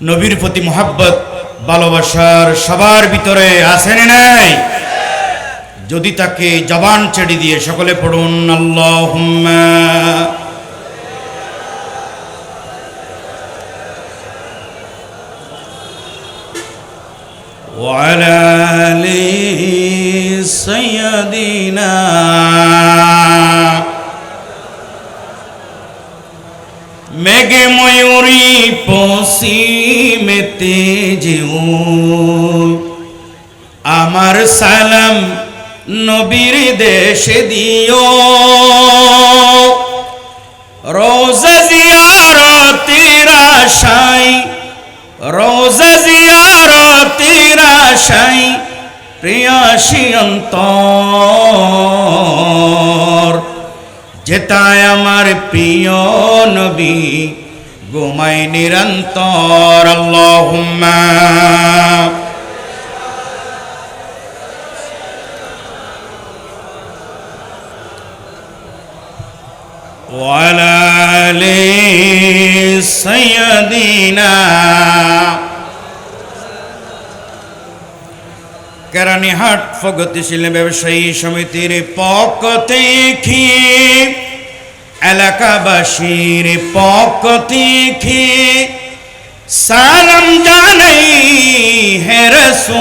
নবীর প্রতি মোহাব্বত ভালোবাসার সবার ভিতরে আসেন নাই যদি তাকে জবান ছেড়ে দিয়ে সকলে পড়ুন আল্লাহ وعلى آل سيدنا মেঘে ময়ূরী পশ্চিমেতে যেও আমার সালাম নবীর দেশে দিও। রোজা জিয়ারতের আশায়, রোজা জিয়ারতের আশায় প্রিয়াসী অন্তর। জেতায় আমার প্রিয় নবী ঘুমাই নিরন্তর সৈয়দিনা কেরানীহাট প্রগতিশীল ব্যবসায়ী সমিতির পক্ষ থেকে, এলাকাবাসীর পক্ষ থেকে সালাম জানাই, হে রসুল।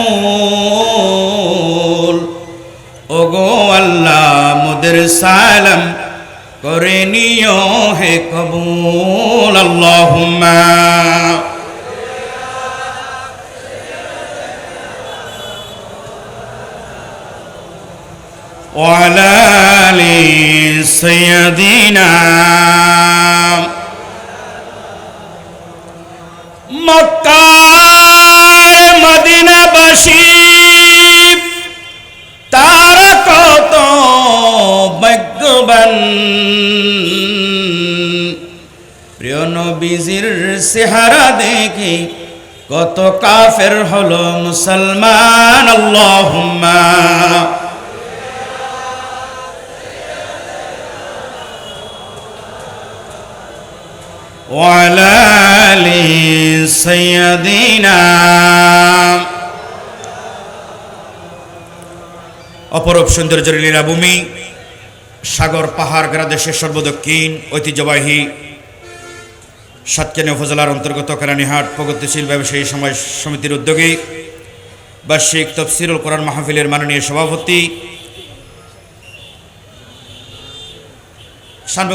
ওগো আল্লাহ, মোদের সালাম করে নিও, হে কবুল। আল্লাহুম্মা وعلى آل سيدنا মক্কার মদিনাবাসী তারা কত ভাগ্যবান প্রিয় নবীজির চেহারা দেখি কত কাফের হলো মুসলমান আল্লাহুম্মা وعلى آل سيدنا অপরূপ সৌন্দর্যের লীলাভূমি সাগর পাহাড় গ্রাদেশের সর্বদক্ষিণ ঐতিহ্যবাহী সাতকানি উপজেলার অন্তর্গত কেরানীহাট প্রগতিশীল ব্যবসায়ী সমাজ সমিতির উদ্যোগে বার্ষিক তফসিরুল কোরআন মাহফিলের মাননীয় সভাপতি সামনে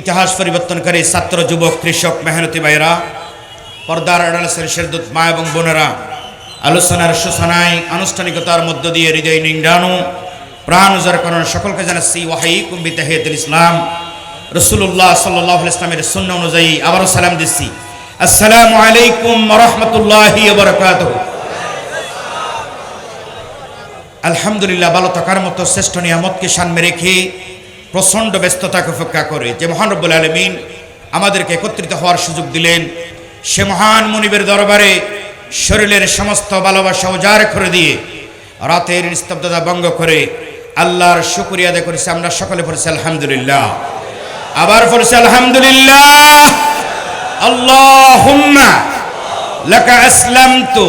ইতিহাস পরিবর্তনকারী ছাত্র, যুবক, কৃষক, মেহনতি ভাইরা পর্দার আড়ালের শেরদুত মা এবং বোনেরা, আলোচনার সূচনায় আনুষ্ঠানিকতার মধ্য দিয়ে হৃদয় নিংডানু, প্রাণ উজার করার সকলকে জানাচ্ছি ওয়াহাই কুম্বি তাহিয়াতুল ইসলাম। রসুল্লাহ সাল্লাহ ইসলামের শূন্য অনুযায়ী আবারও সালাম দিচ্ছি। আসসালামু আলাইকুম রহমতুল্লাহি আলহামদুলিল্লাহ, ভালো থাকার মতো শ্রেষ্ঠ নিয়ামতকে সামনে রেখে প্রচণ্ড ব্যস্ততাকে উপেক্ষা করে যে মহান রব্বুল আলমিন আমাদেরকে একত্রিত হওয়ার সুযোগ দিলেন। সে মহান মনিবের দরবারে শরীরের সমস্ত ভালোবাসা উজার করে দিয়ে রাতের নিস্তব্ধতা ভঙ্গ করে আল্লাহর শুক্রিয়া আদায় করেছি। আমরা সকলে পড়েছি, আলহামদুলিল্লাহ। আবার পড়েছি, আলহামদুলিল্লাহ। আল্লাহ লাকা আসলামতু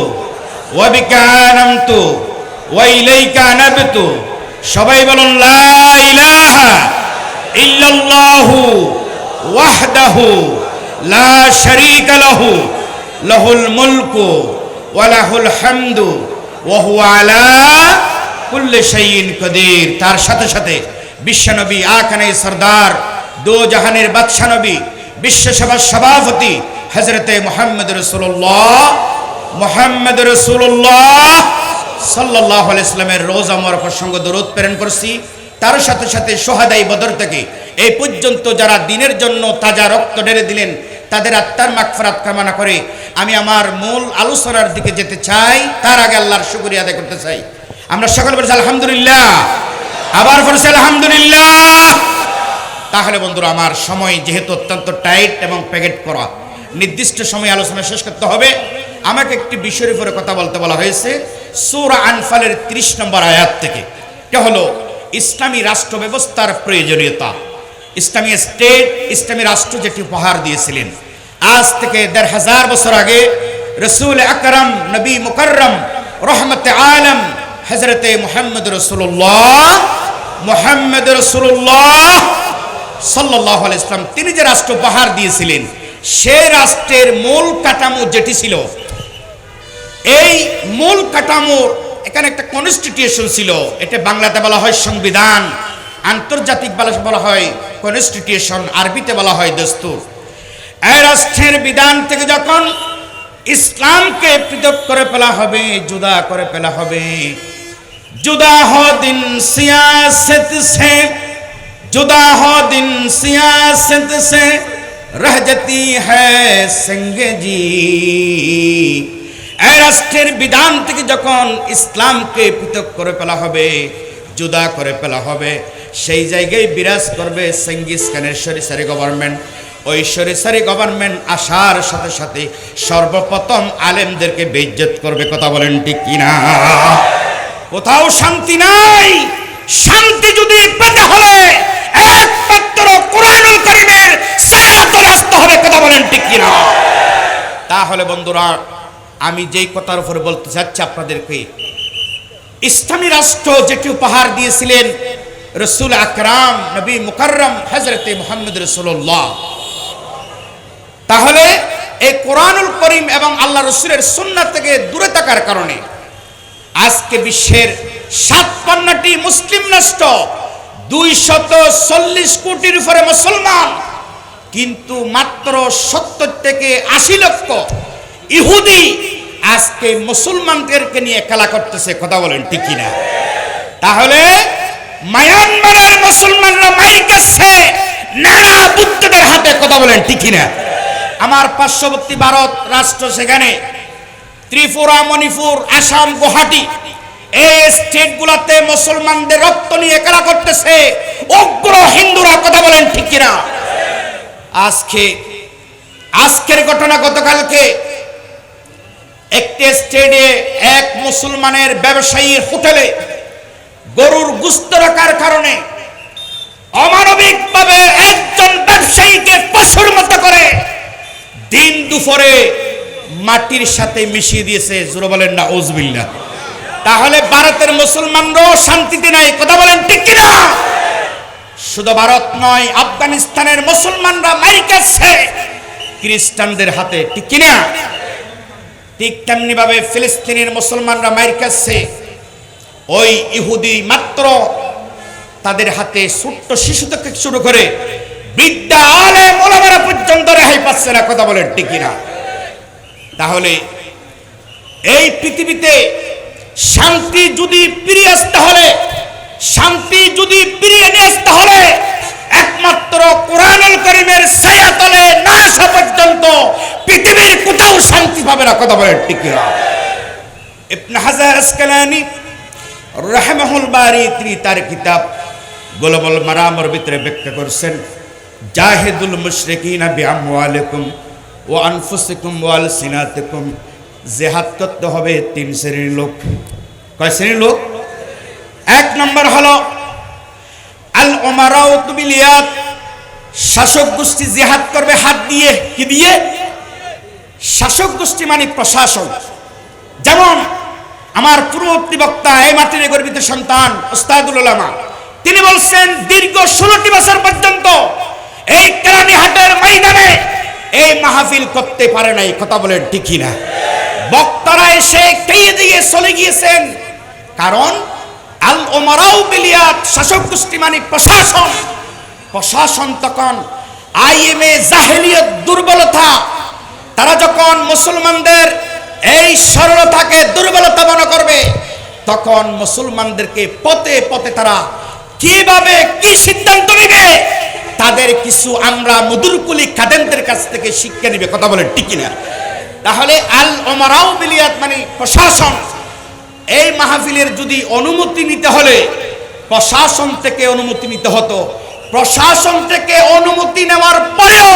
ওয়া বিকা আনামতু ওয়া ইলাইকা আনাবতু সবাই বলুন ওয়াহদাহু লা লাহুল মুলকু ওয়া লাহুল হামদু ওয়া আলা কুল্লি শাইইন কদির। তার সাথে সাথে বিশ্বনবী আখানে সরদার, দো জাহানের বাদশা নবী, বিশ্ব সভার সভাপতি হজরতে মোহাম্মদ রসুল্লাহ মোহাম্মদ রসুল্লাহ সাল্লাহ ইসলামের রোজা মর প্রসঙ্গ দরুদ প্রেরণ করছি। তার সাথে সাথে সোহাদাই বদর থেকে এই পর্যন্ত যারা দিনের জন্য তাজা রক্ত ঢেলে দিলেন, তাদের আত্মার মাগফিরাত কামনা করে আমি আমার মূল আলোচনার দিকে যেতে চাই, তার আগে আল্লাহর শুকরিয়া আদায় করতে চাই। আমরা সকল বলছি, আলহামদুলিল্লাহ। আবার বলছি, আলহামদুলিল্লাহ। তাহলে বন্ধুরা, আমার সময় যেহেতু অত্যন্ত টাইট এবং প্যাকেট করা, নির্দিষ্ট সময় আলোচনা শেষ করতে হবে। আমাকে একটি বিষয়ের উপরে কথা বলতে বলা হয়েছে। সূরা আনফালের 30 নম্বর আয়াত থেকে। এটা হলো ইসলামী রাষ্ট্র ব্যবস্থার প্রয়োজনীয়তা। ইসলামী স্টেট, ইসলামী রাষ্ট্র যেটি উপহার দিয়েছিলেন। আজ থেকে দেড় হাজার বছর আগে রসুল আকরম, নবী মুকরম রহমত আলম হজরতে মোহাম্মদ রসুল্লাহ মোহাম্মদ রসুল্লাহ সাল্লাহ ইসলাম তিনি যে রাষ্ট্র উপহার দিয়েছিলেন সে রাষ্ট্রের মূল কাঠামো যেটি ছিল এই মূল কাঠামোর এখানে একটা কনস্টিটিউশন ছিল। এটা বাংলাতে বলা হয় সংবিধান, আন্তর্জাতিক বলা হয় কনস্টিটিউশন আরবিতে বলা হয় দস্তুর। এই রাষ্ট্রের বিধান থেকে যখন ইসলামকে পৃথক করে ফেলা হবে, জুদা করে ফেলা হবে, জুদা হ দিন সিয়াসত সে, জুদা হ দিন সিয়াসত সে রহ জতি হ্যাঁ জি। এই রাষ্ট্রের বিধান থেকে যখন ইসলামকে পৃথক করে ফেলা হবে, জুদা করে ফেলা হবে, সেই জায়গায় বিরাজ করবে সেঙ্গিস খানের সরিসারি গভর্নমেন্ট ওই সরিসারি গভর্নমেন্ট আসার সাথে সাথে সর্বপ্রথম আলেমদেরকে বেইজ্জত করবে, কথা বলেন ঠিক কিনা? কোথাও শান্তি নাই। শান্তি যদি পেতে হলে, একমাত্র কোরআনুল কারীমের ছায়াতলে আসতে হবে, কথা বলেন ঠিক কিনা? তাহলে বন্ধুরা আমি যেই কথার উপরে বলতে চাচ্ছি আপনাদেরকে, ইসলামী রাষ্ট্র যেটি উপহার দিয়েছিলেন রসুল আকরাম, নবী মুকাররম হজরতে মোহাম্মদ রসুল্লাহ তাহলে এই কোরআনুল করিম এবং আল্লাহ রসুলের সুন্নাত থেকে দূরে থাকার কারণে আজকে বিশ্বের সাতপান্নটি মুসলিম রাষ্ট্র দুই শত চল্লিশ কোটির উপরে মুসলমান, কিন্তু মাত্র সত্তর থেকে আশি লক্ষ ইহুদি আজকে মুসলমানদেরকে নিয়ে খেলা করতেছে, কথা বলেন ঠিক কিনা? তাহলে মায়ানমারের মুসলমানরা মাইর কাছে নানা বুদ্ধদের হাতে, কথা বলেন ঠিক কিনা? আমার পার্শ্ববর্তী ভারত রাষ্ট্র সেখানে, ত্রিপুরা, মণিপুর, আসাম, গুয়াহাটি, এই স্টেটগুলোতে মুসলমানদের রক্ত নিয়ে খেলা করতেছে, উগ্র হিন্দুরা, কথা বলেন ঠিক কিনা? আজকে, আজকের ঘটনা গতকালকে একটি স্টেডে এক মুসলমানের ব্যবসায়ীর হোটেলে গরুর গুস্ত রাখার কারণে অমানবিকভাবে একজন ব্যবসায়ীকে পশুর মতো করে দিন দুপুরে মাটির সাথে মিশিয়ে দিয়েছে। জোরে বলেন না ওজবিল্লা তাহলে ভারতের মুসলমানরাও শান্তিতে নাই, কথা বলেন ঠিক কিনা? শুধু ভারত নয়, আফগানিস্তানের মুসলমানরা মারি কাছে খ্রিস্টানদের হাতে, ঠিক কিনা? ঠিক তেমনি ভাবে ফিলিস্তিনের মুসলমানরা মায়ের কাছে ওই ইহুদি মাত্র তাদের হাতে ছোট্ট শিশু থেকে শুরু করে বিদ্যা আলে মোলামারা পর্যন্ত রেহাই পাচ্ছে না, কথা বলেন কিনা? তাহলে এই পৃথিবীতে শান্তি যদি ফিরিয়ে আসতে হলে, শান্তি যদি ফিরিয়ে নিয়ে আসতে হলে, একমাত্র কোরআনুল করিমের ছায়াতলে না আসা পর্যন্ত পৃথিবীর কোথাও শান্তি পাবে না, কথা বলেন কিনা? ইবনে হাজার আসকালানি রাহমাহুল বারি, তিনি তার কিতাব গোলবল মারামর ভিতরে ব্যাখ্যা করছেন, জাহিদুল মুশরিকিনা বিআমওয়ালিকুম ও আনফুসিকুম ওয়াল সিনাতিকুম জেহাদ করতে হবে তিন শ্রেণির লোক। কয় শ্রেণির লোক? এক নম্বর হলো, আল ওমারাও তুবিলিয়াত শাসক গোষ্ঠী জেহাদ করবে হাত দিয়ে, কি দিয়ে? শাসক গোষ্ঠী মানে প্রশাসন। যেমন আমার পূর্ববর্তী বক্তা এই মাটির গর্বিত সন্তান ওস্তাদুল ওলামা তিনি বলছেন, দীর্ঘ ষোলোটি বছর পর্যন্ত এই কেরানীহাটের ময়দানে এই মাহফিল করতে পারে নাই, কথা বলেন ঠিকই না বক্তারা এসে খেয়ে দিয়ে চলে গিয়েছেন। কারণ আল ওমরাও বিলিয়াত শাসক গোষ্ঠী মানে প্রশাসন। প্রশাসন তখন আইএমএ জাহেলিয়ত দুর্বলতা তারা যখন মুসলমানদের এই সরলতাকে, দুর্বলতা মনে করবে, তখন মুসলমানদেরকে পথে পথে তারা কীভাবে কি সিদ্ধান্ত নেবে, তাদের কিছু আমরা মধুরকুলি খাদেমদের কাছ থেকে শিক্ষা নিবে। কথা বলেন, ঠিক না তাহলে আল ওমরাও বিলিয়াত মানে প্রশাসন, এই মাহফিলের যদি অনুমতি নিতে হলে, প্রশাসন থেকে অনুমতি নিতে হতো। প্রশাসন থেকে অনুমতি নেওয়ার পরেও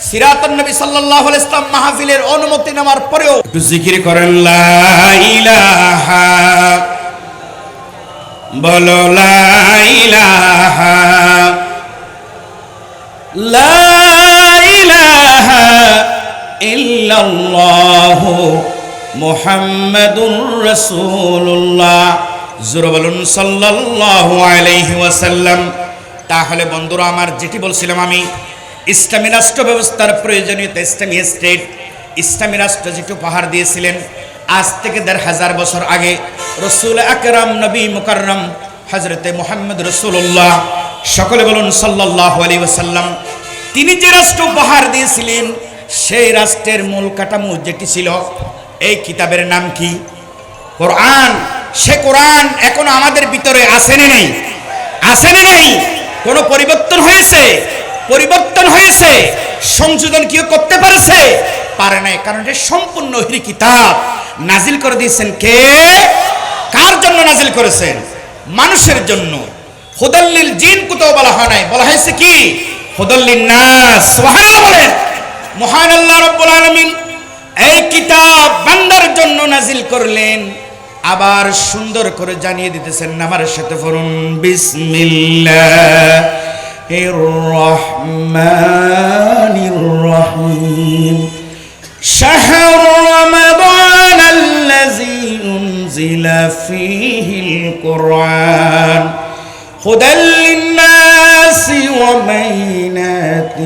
সিরাত নবী সাল্লাহ ইসলাম মাহফিলের অনুমতি নেওয়ার পরেও একটু জিকির করেন, লা ইলাহা। বলো, লা ইলাহা। লা ইলাহা ইল্লাল্লাহু মুহাম্মাদুর রাসূলুল্লাহ। জোরে বলুন, সাল্লাল্লাহু আলাইহি ওয়াসাল্লাম। তাহলে বন্ধুরা, আমার যেটি বলছিলাম আমি ইসলামী রাষ্ট্র ব্যবস্থার প্রয়োজনীয়তা, ইসলামী স্টেট, ইসলামী রাষ্ট্র যেটি উপহার দিয়েছিলেন, আজ থেকে দেড় হাজার বছর আগে রসুল আকরাম নবী মুকাররম হজরতে মোহাম্মদ রসুল্লাহ সকলে বলুন সাল্লাহ আলী ওসাল্লাম তিনি যে রাষ্ট্র উপহার দিয়েছিলেন, সেই রাষ্ট্রের মূল কাঠামো যেটি ছিল, এই কিতাবের নাম কি? কোরআন। সে কোরআন এখন আমাদের ভিতরে আসেনি নেই। আসেনি নেই। কোনো পরিবর্তন হয়েছে? পরিবর্তন হয়েছে, সংশোধন কেউ করতে পারছে? পারে নাই, কারণ এটা সম্পূর্ণ হিরি কিতাব। নাজিল করে দিয়েছেন কে? কার জন্য নাজিল করেছেন? মানুষের জন্য। হুদাল্লিল জিন কোথাও বলা হয় নাই, বলা হয়েছে কি? হুদাল্লিন নাস বলেন মহান আল্লাহ রাব্বুল আলামিন এই কিতাব বান্দার জন্য নাজিল করলেন। আবার সুন্দর করে জানিয়ে দিতেছেন আমার সাথে পড়ুন, বিসমিল্লাহ। الرحمن الرحيم شهر رمضان الذي أنزل فيه القرآن هدى للناس وبينات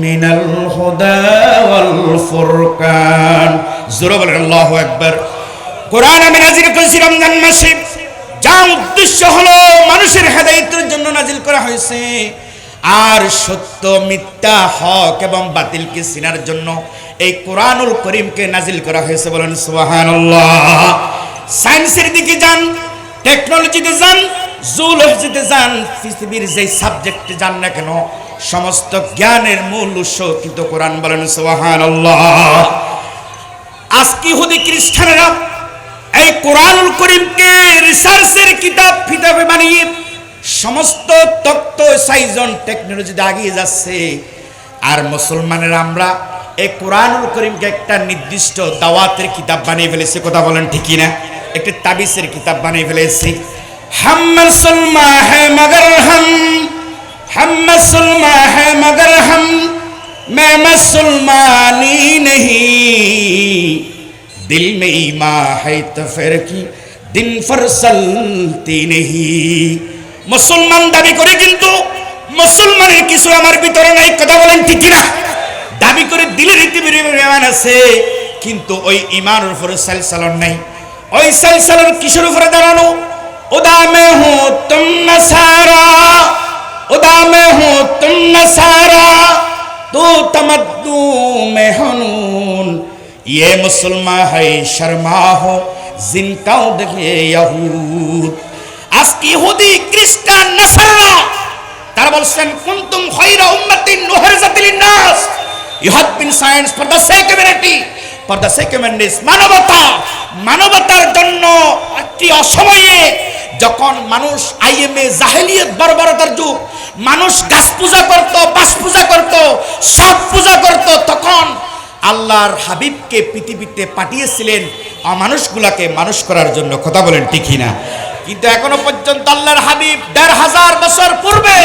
من الهدى والفرقان زرب الله أكبر কোরআন আমি নাজিল করেছি রমজান মাসে যা উদ্দেশ্য হলো মানুষের হেদায়তের জন্য নাজিল করা হয়েছে আর সত্য, মিথ্যা, হক এবং বাতিলকে চিনার জন্য এই কোরআনুল করিমকে নাজিল করা হয়েছে বলেন সুবহানাল্লাহ। সায়েন্সের দিকে যান টেকনোলজিতে যান জুলজিতে যান, পৃথিবীর যে সাবজেক্টে যান না কেন, সমস্ত জ্ঞানের মূল উৎস কিন্তু কোরআন বলেন সুবহানাল্লাহ। আজকে হুদি খ্রিস্টানেরা এই কোরআনুল করিমকে রিসার্চের কিতাব ফিতাবে বানিয়ে সমস্ত তত্ত্ব সাইজন টেকনোলজিতে আগিয়ে যাচ্ছে আর মুসলমানের আমরা এই কোরআনুল করিমকে একটা নির্দিষ্ট দাওয়াতের কিতাব বানিয়ে ফেলেছি কথা বলেন ঠিকই না একটি তাবিসের কিতাব বানিয়ে ফেলেছি হাম মুসলমান হ্যাঁ মগর হাম हम मुसलमान है मगर हम मैं मुसलमानी नहीं दिल में ईमा है तो फिर की দিন ফরসলতি নেহি মুসলমান দাবি করে কিন্তু মুসলমানের কিছু আমার ভিতরে নাই কথা বলেন ঠিক না দাবি করে দিলের রীতিবিরি ইমান আছে কিন্তু ওই ইমানের উপরে সালসালন নাই ওই সালসালন কিসের উপরে দাঁড়ানো উদা মে হু তুম নসারা उदा में हूँ तुम नसारा तू तमद्दू में हनून ये मुसलमान है शर्मा हो जिनका देखिए यहूद আজকে ইহুদি, খ্রিস্টান নাসাররা তারা বলছেন, কুনতুম খায়রা উম্মাতিন নুহরিজাতিল নাস you have been sent for the sake humanity for the sake humanities মানবতা, মানবতার জন্য একটি অসময়ে যখন মানুষ আইএমএ, জাহেলিয়ত, বর্বরতার যুগ, মানুষ গাছ পূজা করত বাস পূজা করত সব পূজা করত, তখন আল্লাহর হাবিবকে পৃথিবীতে পাঠিয়েছিলেন অমানুষগুলাকে মানুষ করার জন্য। কথা বলেন ঠিকই না কিন্তু এখনও পর্যন্ত আল্লাহর হাবিব দেড় হাজার বছর পূর্বে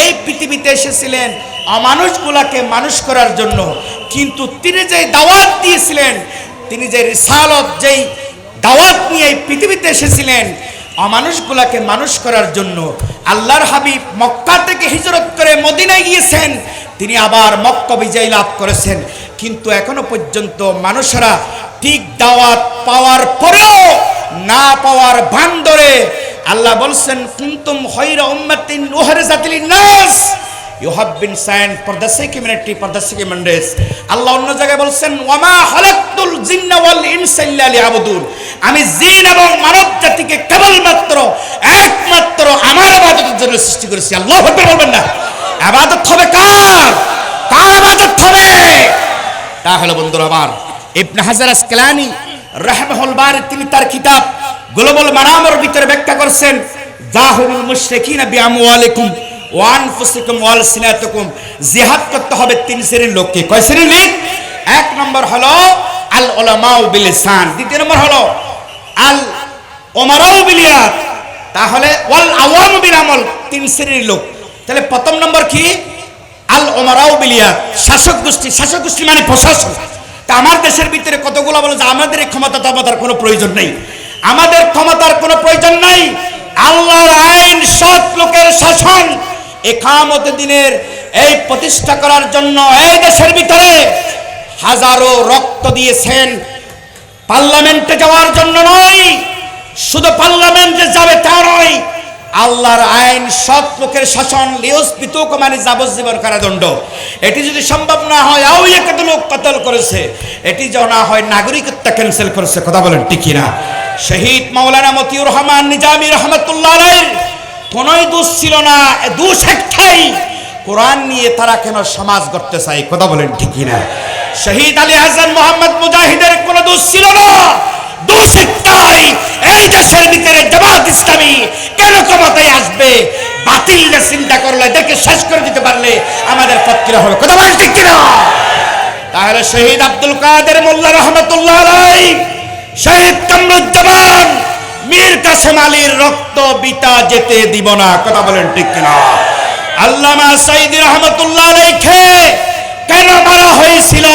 এই পৃথিবীতে এসেছিলেন অমানুষগুলাকে মানুষ করার জন্য। কিন্তু তিনি যে দাওয়াত দিয়েছিলেন, তিনি যে রিসালত, যেই দাওয়াত নিয়ে এই পৃথিবীতে এসেছিলেন, অমানুষগুলাকে মানুষ করার জন্য আল্লাহর হাবিব মক্কা থেকে হিজরত করে মদিনায় গিয়েছেন, তিনি আবার মক্কা বিজয় লাভ করেছেন। কিন্তু এখনও পর্যন্ত মানুষরা ঠিক দাওয়াত পাওয়ার পরেও না পাওয়ার ভান ধরে আল্লাহ বলছেন, কুন্তুম হইরা উম্মাতিন উহরিজাতিল নাস you have been sent for the sake humanity for the sake humanities আল্লাহ অন্য জায়গায় বলছেন, ওয়ামা হালাকতুল জিন্না ওয়াল ইনসা ইল্লা লিয়াবুদুন। আমি জিন এবং মানব জাতিকে কেবলমাত্র, একমাত্র আমার ইবাদতের জন্য সৃষ্টি করেছি। আল্লাহ আকবার বলবেন না। ইবাদত হবে কার? কার ইবাদত হবে? তাহলে বন্ধুরা আমার, ইবনে হাজার আসকালানি রাহমাহুল বারি তিনি তার কিতাব গ্লোবাল মানামর ভিতরে ব্যাখ্যা করছেন জাহুরুল মুশরিকিনা বিআমওয়ালিকুম ওয়া আনফুসিকুম ওয়া আলসিনাতুকুম। জিহাদ করতে হবে তিন শ্রেণির লোককে। কয় শ্রেণির লোক? এক নম্বর হলো আল উলামাউ বিল লিসান দ্বিতীয় নম্বর হলো আল ওমারাউ বিলিয়াত তাহলে ওয়াল আওয়ামু বিল আমল তিন শ্রেণির লোক। তাহলে প্রথম নম্বর কি? আল ওমারাউ বিলিয়াত শাসক গোষ্ঠী। শাসক গোষ্ঠী মানে প্রশাসন তা আমার দেশের ভিতরে কতগুলো বলে যে আমাদের ক্ষমতা ক্ষমতার কোনো প্রয়োজন নেই। আমাদের ক্ষমতার কোনো প্রয়োজন নাই। আল্লাহর আইন, সৎ লোকের শাসন একামত দিনের এই প্রতিষ্ঠা করার জন্য এই দেশের ভিতরে হাজারো রক্ত দিয়েছেন। পার্লামেন্টে যাওয়ার জন্য নয়, শুধু পার্লামেন্টে যাবে তা নয় আল্লাহর আইন সৎ লোকের শাসন লিওস পিতুক মানে যাবজ্জীবন কারাদণ্ড। এটি যদি সম্ভব না হয় আও একাত লোক কতল করেছে? এটি যেন না হয়, নাগরিকত্ব ক্যান্সেল করেছে, কথা বলেন ঠিকই না শহীদ মাওলানা মতিউর রহমান নিজামী রহমতুল্লাহ আলাইহির, কোনোই দোষ ছিল না দোষ একটাই, কোরআন নিয়ে তারা কেন সমাজ গড়তে চায়, কথা বলেন ঠিকই না শহীদ আলী হাসান মোহাম্মদ মুজাহিদের কোনো দোষ ছিল না। দোষ একটাই এই দেশের ভিতরে জামাত ইসলামী কেন ক্ষমতায় আসবে? বাতিলটা চিন্তা করলে, এদেরকে শেষ করে দিতে পারলে আমাদের পক্ষে হবে। কথা বলেন ঠিক কিনা? তাহলে শহীদ আব্দুল কাদের মোল্লা রহমতুল্লাহ আলাই শহীদ কামরুজ্জামান, মীর কাসেম আলীর রক্ত বিতা যেতে দিব না। কথা বলেন ঠিক কিনা? আল্লামা সাইদি রহমতুল্লাহ আলাইকে কেন মারা হয়েছিল?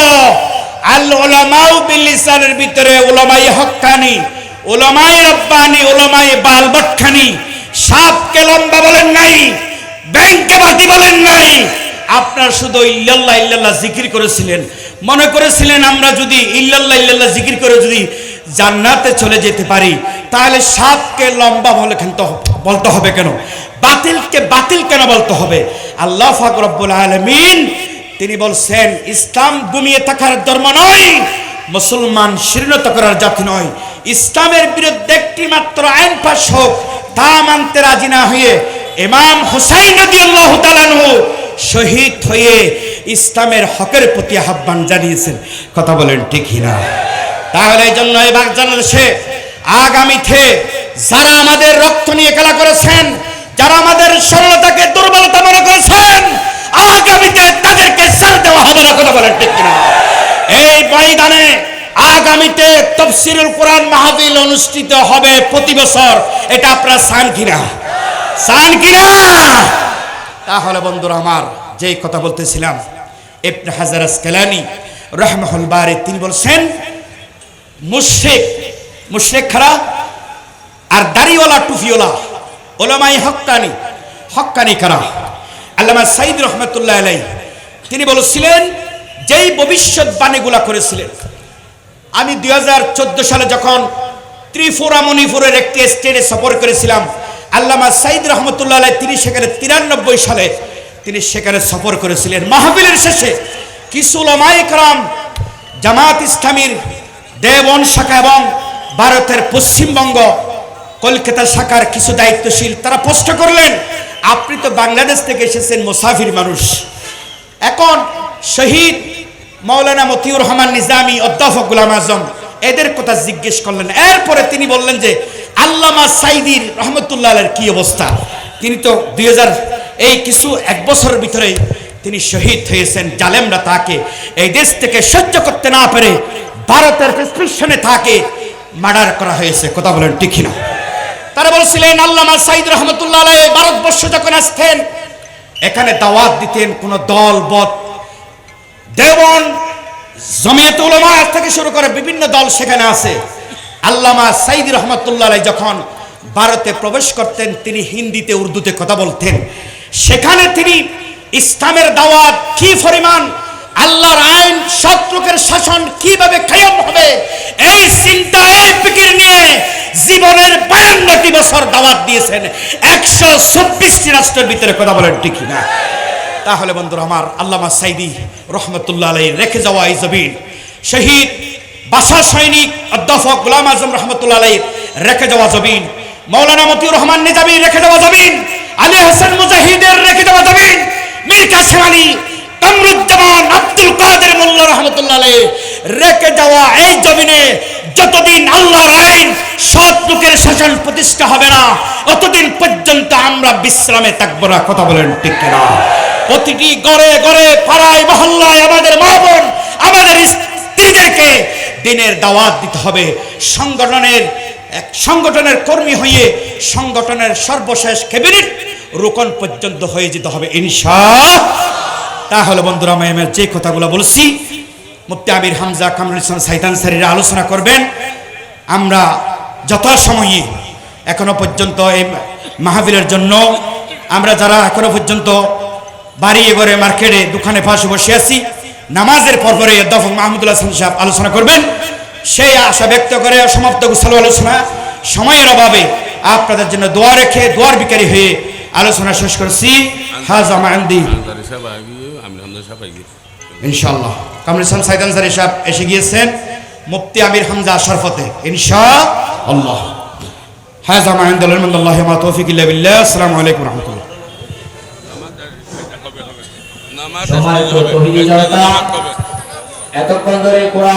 আল ওলামাউ বিলিসানের ভিতরে ওলামাই হক্কানি ওলামাই রব্বানি ওলামাই বালবটখানি সাপকে লম্বা বলেন নাই, ব্যাংকে বাতি বলেন নাই। আপনার শুধু ইল্লাল্লাহ ইল্লাল্লাহ জিকির করেছিলেন। মনে করেছিলেন আমরা যদি ইল্লাল্লাহ ইল্লাল্লাহ জিকির করে যদি জান্নাতে চলে যেতে পারি, তাহলে সাপকে লম্বা বলে বলতে হবে কেন? বাতিলকে বাতিল কেন বলতে হবে? আল্লাহ ফাক রব্বুল আলমিন তিনি বলছেন, ইসলাম ঘুমিয়ে থাকার ধর্ম নয়, মুসলমান শীর্ণত করার জাতি নয়। ইসলামের বিরুদ্ধে একটি মাত্র আইন পাশ হোক, তা মানতে রাজি না হয়ে ইমাম হুসাইন রাদিয়াল্লাহু তাআলাহু শহীদ হয়ে ইসলামের হকের প্রতি আহ্বান জানিয়েছেন। কথা বলেন ঠিকই না? তাহলে এই জন্য এই বাগজানাদেশে আগামীতে যারা আমাদের রক্ত নিয়ে খেলা করেছেন, যারা আমাদের সরলতাকে দুর্বলতা মনে করেছেন আগামীতে তাদেরকে সার দেওয়া হবে না, কথা বলেন ঠিক কিনা? এই ময়দানে আগামীতে তফসিরুল কোরআন মাহফিল অনুষ্ঠিত হবে প্রতি বছর। এটা আপনারা চান কিনা? চান কিনা? তাহলে বন্ধুরা আমার যেই কথা বলতেছিলাম, ইবনে হাজার আসকালানি রহমাহুল বারি, তিনি বলছেন, মুশরিক মুশরিক খারা আর দাড়িওয়ালা টুফিওয়ালা ওলামাই হক্কানি হক্কানি কারা আল্লামা সাইদ রহমতুল্লাহ আলাই তিনি বলেছিলেন, যেই ভবিষ্যৎ বাণীগুলা করেছিলেন, আমি দুই হাজার চোদ্দ সালে যখন ত্রিপুরা মণিপুরের একটি স্টেটে সফর করেছিলাম, আল্লামা সাইদ রহমতুল্লাহ আলাই তিনি সেখানে তিরানব্বই সালে তিনি সেখানে সফর করেছিলেন। মাহফিলের শেষে কিছু লমাইকরাম জামাত ইসলামীর দেবন শাখা এবং ভারতের পশ্চিমবঙ্গ কলকাতা শাখার কিছু দায়িত্বশীল, তারা প্রশ্ন করলেন আপনি তো বাংলাদেশ থেকে এসেছেন মুসাফির মানুষ। এখন শহীদ মৌলানা মতিউর রহমান নিজামী অধ্যাপক গুলাম আজম এদের কথা জিজ্ঞেস করলেন। এরপরে তিনি বললেন যে, আল্লামা সাইদির রহমতুল্লাহ কি অবস্থা? তিনি তো দুই হাজার এই কিছু এক বছরের ভিতরে তিনি শহীদ হয়েছেন। জালেমরা তাকে এই দেশ থেকে সহ্য করতে না পেরে ভারতের প্রেসক্রিপশনে তাকে মার্ডার করা হয়েছে। কথা বলেন ঠিক না তারা বলছিলেন, আল্লামা সাইদ রহমতুল্লাহ আলাই ভারতবর্ষ যখন আসতেন, এখানে দাওয়াত দিতেন কোন দল বদ দেবন জমিয়ত উলামা থেকে শুরু করে বিভিন্ন দল সেখানে আছে। আল্লামা সাইদ রহমতুল্লাহ আলাই যখন ভারতে প্রবেশ করতেন, তিনি হিন্দিতে, উর্দুতে কথা বলতেন। সেখানে তিনি ইসলামের দাওয়াত কি পরিমাণ আল্লাহর আইন শত্রুকের শাসন কীভাবে কায়েম হবে? এই চিন্তা, এই ফিকির নিয়ে জীবনের বায়ান্নটি বছর দাওয়াত দিয়েছেন। একশো চব্বিশটি রাষ্ট্রের ভিতরে কথা বলেন, ঠিক না তাহলে বন্ধুরা আমার আল্লামা সাইদি রহমতুল্লাহ আলাই রেখে যাওয়া এই জমিন। শহীদ, বাসা সৈনিক, অধ্যাপক গোলাম আজম রহমতুল্লাহ আলাই রেখে যাওয়া জমিন। মৌলানা মতিউর রহমান নিজামী রেখে যাওয়া জমিন। আলী হাসান মুজাহিদের রেখে যাওয়া জমিন। মীর কাসেম আলী কামরুজ্জামান আব্দুল কাদের মোল্লা রহমতুল্লাহ রেখে যাওয়া এই জমিনে যতদিন আল্লাহর আইন সৎ লোকের শাসন প্রতিষ্ঠা হবে না, অতদিন পর্যন্ত আমরা বিশ্রামে থাকব না। কথা বলেন ঠিক না প্রতিটি গড়ে গড়ে, পাড়ায়, মহল্লায় আমাদের মা বোন, আমাদের স্ত্রীদেরকে দিনের দাওয়াত দিতে হবে। সংগঠনের এক সংগঠনের কর্মী হয়ে সংগঠনের সর্বশেষ ক্যাবিনেট রোকন পর্যন্ত হয়ে যেতে হবে ইনশা তাহলে বন্ধুরা আমি আমার যে কথাগুলো বলছি মুফতি আমির হামজা কামরুল ইসলাম সাইতান স্যারেরা আলোচনা করবেন। আমরা যথাসময়ে এখনও পর্যন্ত এই মাহফিলের জন্য, আমরা যারা এখনও পর্যন্ত বাড়ি এগরে মার্কেটে, দোকানে, পাশে বসে আছি, নামাজের পর পরে দফক মাহমুদুল্লাহ হাসান সাহেব আলোচনা করবেন। সেই আশা ব্যক্ত করে সমাপ্ত গুছালো আলোচনা সময়ের অভাবে আপনাদের জন্য দোয়া রেখে, দোয়ার বিকারী হয়ে আলোচনা শেষ করছি। হাজা মাহান্দি সাহেব কামরুল ইসলাম সাইদ আনসারি সাহেব এসে গিয়েছেন মুফতি আমির হামজা আশরফতে। ইনশা আল্লাহ হাজা মাহিন্দুল রহমতুল্লাহ মা তৌফিক ইল্লা আসসালামু আলাইকুম রহমতুল্লাহ। এতক্ষণ ধরে কোরআন